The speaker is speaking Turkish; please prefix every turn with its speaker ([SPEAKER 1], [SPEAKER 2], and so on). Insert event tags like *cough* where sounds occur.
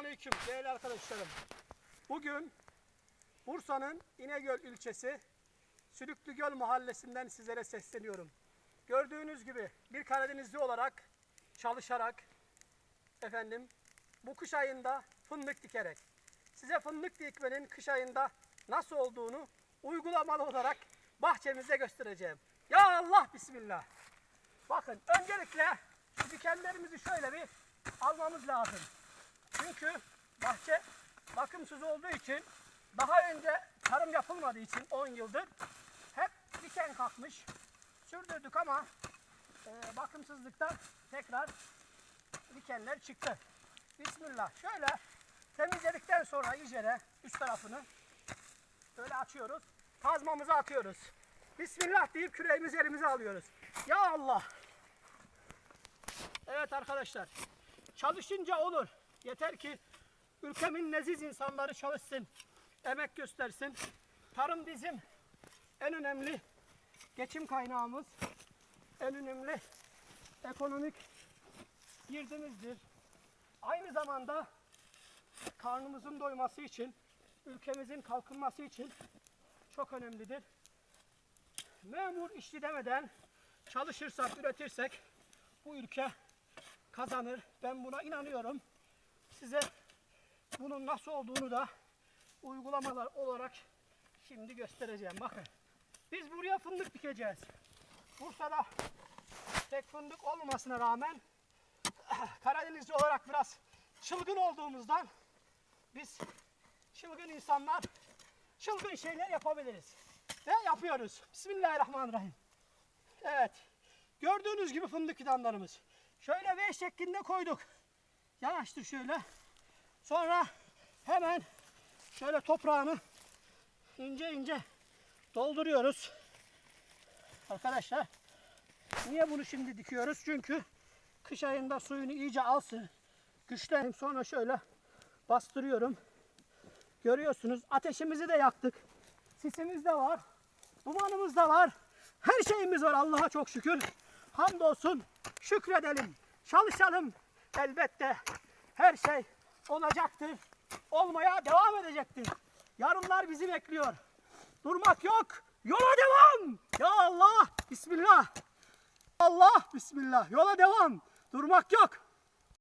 [SPEAKER 1] Selamünaleyküm değerli arkadaşlarım. Bugün Bursa'nın İnegöl ilçesi Sülüklügöl mahallesinden sizlere sesleniyorum. Gördüğünüz gibi bir Karadenizli olarak çalışarak efendim bu kış ayında fındık dikerek size fındık dikmenin kış ayında nasıl olduğunu uygulamalı olarak bahçemizde göstereceğim. Ya Allah bismillah. Bakın öncelikle dikenlerimizi şöyle bir almamız lazım. Bakımsız olduğu için daha önce tarım yapılmadığı için 10 yıldır hep diken kalkmış. Sürdürdük ama e, bakımsızlıktan tekrar dikenler çıktı. Bismillah. Şöyle temizledikten sonra iyice üst tarafını böyle açıyoruz. Kazmamızı atıyoruz. Bismillah deyip küreğimizi elimize alıyoruz. Ya Allah. Evet arkadaşlar. Çalışınca olur. Yeter ki ülkemin leziz insanları çalışsın. Emek göstersin. Tarım bizim en önemli geçim kaynağımız. En önemli ekonomik girdimizdir. Aynı zamanda karnımızın doyması için, ülkemizin kalkınması için çok önemlidir. Memur işçi demeden çalışırsak, üretirsek bu ülke kazanır. Ben buna inanıyorum. Size bunun nasıl olduğunu da uygulamalar olarak şimdi göstereceğim. Bakın. Biz buraya fındık dikeceğiz. Bursa'da tek fındık olmamasına rağmen *clears throat* Karadenizli olarak biraz çılgın olduğumuzdan biz çılgın insanlar çılgın şeyler yapabiliriz. Ve yapıyoruz. Bismillahirrahmanirrahim. Evet. Gördüğünüz gibi fındık fidanlarımız. Şöyle V şeklinde koyduk. Yanaştır şöyle. Sonra hemen şöyle toprağını ince ince dolduruyoruz. Arkadaşlar niye bunu şimdi dikiyoruz? Çünkü kış ayında suyunu iyice alsın. Güçlenim sonra şöyle bastırıyorum. Görüyorsunuz ateşimizi de yaktık. Sisimiz de var. Dumanımız da var. Her şeyimiz var Allah'a çok şükür. Hamdolsun şükredelim. Çalışalım. Elbette her şey olacaktır. Olmaya devam edecektir. Yarınlar bizi bekliyor. Durmak yok. Yola devam. Ya Allah. Bismillah. Allah. Bismillah. Yola devam. Durmak yok.